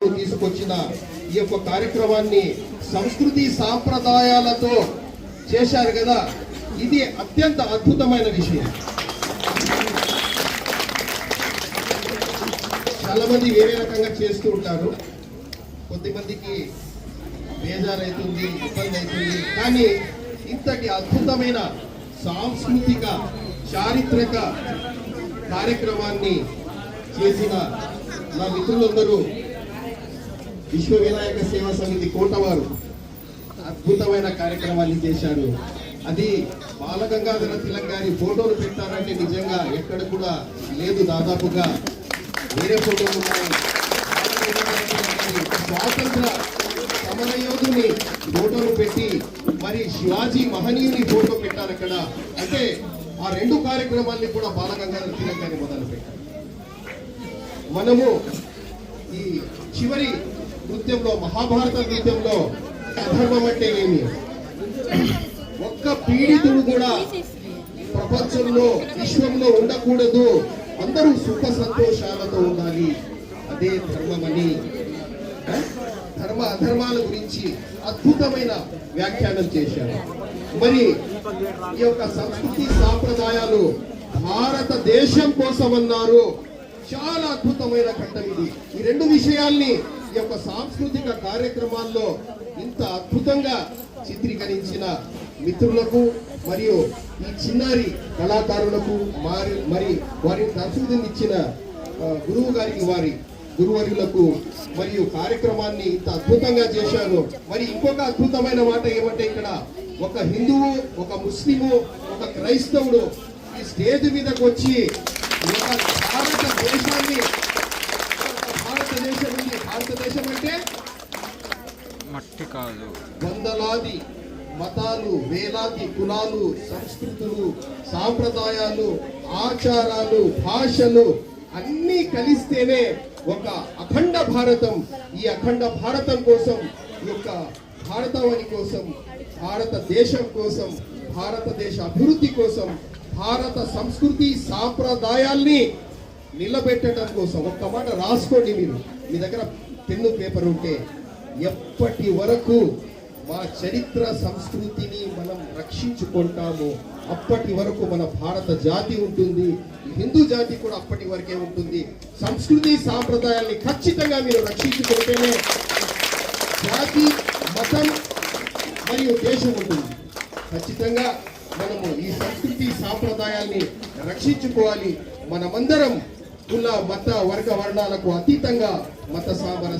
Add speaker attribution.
Speaker 1: తీసుకొచ్చిన ఈ యొక్క కార్యక్రమాన్ని సంస్కృతి సాంప్రదాయాలతో చేశారు కదా ఇది అత్యంత అద్భుతమైన విషయం. చాలా మంది వేరే రకంగా చేస్తూ ఉంటారు. కొద్దిమందికి బేజారైతుంది ఇబ్బంది అవుతుంది కానీ ఇంతటి అద్భుతమైన సాంస్కృతిక చారిత్రక కార్యక్రమాన్ని చేసిన నా మిత్రులందరూ విశ్వ వినాయక సేవా సమితి కోటవారు అద్భుతమైన కార్యక్రమాన్ని చేశారు. అది బాలగంగాధర తిలక్ గారి ఫోటోలు పెట్టారంటే నిజంగా ఎక్కడ కూడా లేదు దాదాపుగా. వేరే ఫోటోలు ఉన్నాయి. స్వాతంత్ర సమరయోధుని ఫోటోలు పెట్టి మరి శివాజీ మహనీయుని ఫోటో పెట్టారు అక్కడ. అంటే ఆ రెండు కార్యక్రమాల్ని కూడా బాలగంగాధర తిలక్ గారి మొదలు పెట్టారు. మనము ఈ చివరి నృత్యంలో మహాభారత నృత్యంలో అధర్మం అంటే ఏమి? ఒక్క పీడితుడు కూడా ప్రపంచంలో విశ్వంలో ఉండకూడదు. అందరూ సుఖ సంతోషాలతో ఉండాలి. అదే ధర్మమని. ఆ? ధర్మ అధర్మాల గురించి అద్భుతమైన వ్యాఖ్యానం చేశారు. మరి ఈ యొక్క సంస్కృతి సాంప్రదాయాలు భారతదేశం కోసం అన్నారు చాలా అద్భుతమైన ఘట్టం ఇది. ఈ రెండు విషయాల్ని ఈ యొక్క సాంస్కృతిక కార్యక్రమాల్లో ఇంత అద్భుతంగా చిత్రీకరించిన మిత్రులకు మరియు ఈ చిన్నారి కళాకారులకు మరి మరి వారిని దర్శనమిచ్చిన గురువు గారికి వారి గురువర్యులకు మరియు కార్యక్రమాన్ని ఇంత అద్భుతంగా చేశారు. మరి ఇంకొక అద్భుతమైన మాట ఏమంటే ఇక్కడ ఒక హిందువు ఒక ముస్లిము ఒక క్రైస్తవుడు ఈ స్టేజ్ మీదకి వచ్చి ఒక భారతదేశాన్ని భారతదేశం ఉంది భారతదేశం అంటే
Speaker 2: మట్టి కాదు.
Speaker 1: వందలాది మతాలు వేలాది కులాలు సంస్కృతులు సాంప్రదాయాలు ఆచారాలు భాషలు అన్నీ కలిస్తేనే ఒక అఖండ భారతం. ఈ అఖండ భారతం కోసం ఈ యొక్క భారతవాణి కోసం భారతదేశం కోసం భారతదేశ అభివృద్ధి కోసం భారత సంస్కృతి సాంప్రదాయాల్ని నిలబెట్టడం కోసం ఒక్క మాట రాసుకోండి మీరు. మీ దగ్గర పెన్ను పేపర్ ఉంటే ఎప్పటి వరకు మా చరిత్ర సంస్కృతిని మనం రక్షించుకుంటాము అప్పటి వరకు మన భారత జాతి ఉంటుంది హిందూ జాతి కూడా అప్పటి వరకే ఉంటుంది. సంస్కృతి సాంప్రదాయాల్ని ఖచ్చితంగా మీరు రక్షించుకుంటేనే జాతి మతం మరియు దేశం ఉంటుంది. ఖచ్చితంగా మనము ఈ సంస్కృతి సాంప్రదాయాల్ని రక్షించుకోవాలి. మనమందరం కుల మత వర్గ వర్ణాలకు అతీతంగా మత సామరస్య